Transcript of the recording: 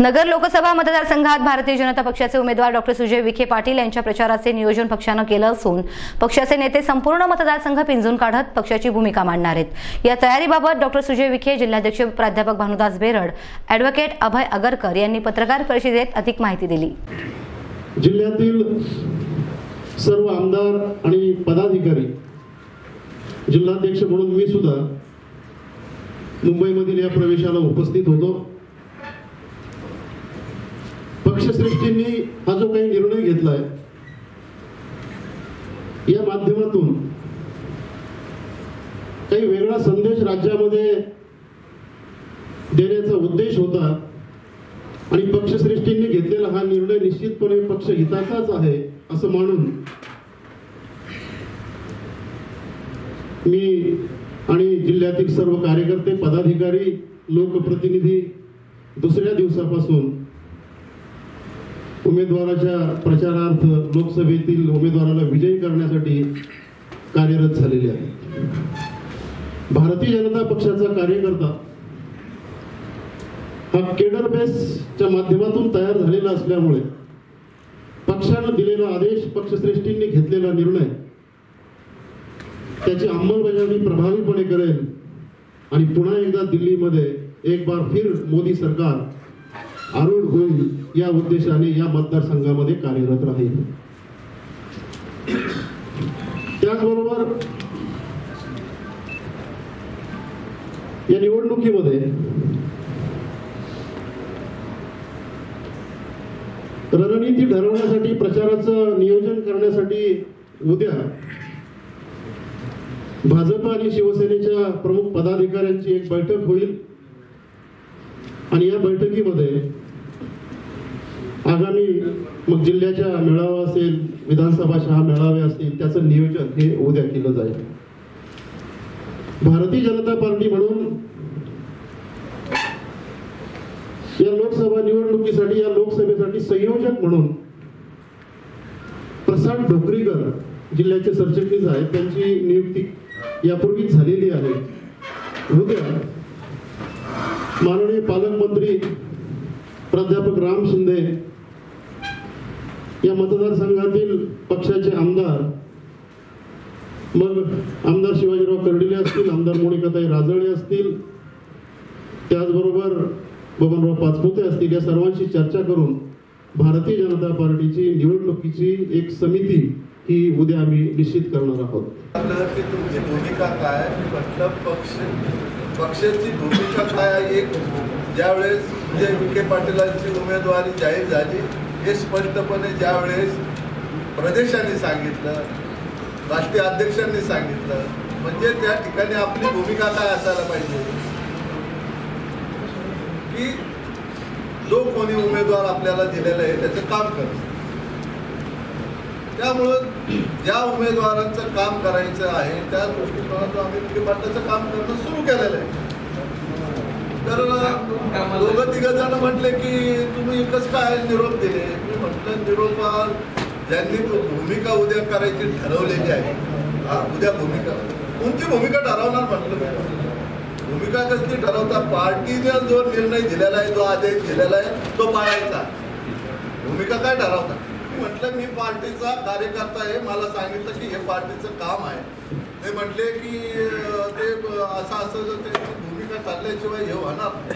नगर लोकसभा मतदारसंघात भारतीय जनता पक्षाचे उमेदवार डॉक्टर सुजय विखे पाटील यांच्या प्रचाराचे नियोजन पक्षानं केलं असून पक्षाचे नेते संपूर्ण मतदारसंघ पिंजून काढत पक्षाची भूमिका मांडणार आहेत. या तयारीबाबत डॉक्टर सुजय विखे जिल्हाध्यक्ष प्राध्यापक भानुदास बेरड ॲडव्होकेट अभय अगरकर यांनी पत्रकार परिषदेत अधिक माहिती दिली. जिल्ह्यातील सर्व आमदार आणि पदाधिकारी जिल्हाध्यक्ष म्हणून मी सुद्धा मुंबईमधील या प्रवेशाला उपस्थित होतो. पक्षश्रेष्ठींनी हा जो काही निर्णय घेतलाय या माध्यमातून काही वेगळा संदेश राज्यामध्ये देण्याचा उद्देश होता आणि पक्षश्रेष्ठींनी घेतलेला हा निर्णय निश्चितपणे पक्ष हिताचाच आहे असं मानून मी आणि जिल्ह्यातील सर्व कार्यकर्ते पदाधिकारी लोकप्रतिनिधी दुसऱ्या दिवसापासून उमेदवाराच्या प्रचारार्थ लोकसभेतील उमेदवाराला विजयी करण्यासाठी कार्यरत झालेले आहे भारतीय जनता पक्षाचा कार्यकर्ता हा केडर बेसच्या माध्यमातून तयार झालेला असल्यामुळे पक्षानं दिलेला आदेश पक्षश्रेष्ठींनी घेतलेला निर्णय त्याची अंमलबजावणी प्रभावीपणे करेल आणि पुन्हा एकदा दिल्लीमध्ये एक बार फिर मोदी सरकार आरूढ होईल या उद्देशाने या मतदारसंघामध्ये कार्यरत राहील. त्याचबरोबर या निवडणुकीमध्ये रणनीती ठरवण्यासाठी प्रचाराचं नियोजन करण्यासाठी उद्या भाजप आणि शिवसेनेच्या प्रमुख पदाधिकाऱ्यांची एक बैठक होईल. आणि या बैठकीमध्ये आगामी मग जिल्ह्याच्या मेळावा असेल विधानसभा शहा मेळावे असतील त्याचं नियोजन हे उद्या केलं जाईल. भारतीय जनता पार्टी म्हणून या लोकसभा निवडणुकीसाठी या लोकसभेसाठी संयोजक म्हणून प्रसाद ढोकरीकर जिल्ह्याचे सरचिटणीस आहेत. त्यांची नियुक्ती यापूर्वीच झालेली आहे. उद्या माननीय पालकमंत्री प्राध्यापक राम शिंदे या मतदारसंघातील पक्षाचे आमदार मग आमदार शिवाजीराव कर्डिले असतील आमदार मोनिकाताई राजळे असतील त्याचबरोबर बबनराव पाचपुते असतील या सर्वांशी चर्चा करून भारतीय जनता पार्टीची निवडणुकीची एक समिती ही उद्या आम्ही निश्चित करणार आहोत तुमची भूमिका काय म्हटलं पक्ष पक्षाची भूमिका काय आहे? एक ज्यावेळेस विखे पाटीलांची उमेदवारी जाहीर झाली हे स्पष्टपणे ज्यावेळेस प्रदेशांनी सांगितलं राष्ट्रीय अध्यक्षांनी सांगितलं म्हणजे त्या ठिकाणी आपली भूमिका काय असायला पाहिजे? की जो कोणी उमेदवार आपल्याला दिलेला आहे त्याचं काम करत त्यामुळं ज्या उमेदवारांचं काम करायचं आहे त्या दृष्टिकोनातून आम्ही पाटलाचं काम करणं सुरू केलेलं आहे. तर दोघं तिघ जण म्हटले की तुम्ही एकच काय निरोप दिले? मी म्हटलं निरोपा ज्यांनी भूमिका उद्या करायची ठरवलेली आहे. हा उद्या भूमिका. कोणती भूमिका ठरवणार म्हटलं मी? भूमिका कसली ठरवता? पार्टीने जो निर्णय दिलेला आहे जो आदेश दिलेला आहे तो पाळायचा. भूमिका काय ठरवता? मी म्हटलं मी पार्टीचा कार्यकर्ता आहे. मला सांगितलं की हे पार्टीचं काम आहे. ते म्हटले की ते असं असं ते भूमिका ठरल्याशिवाय हे होणार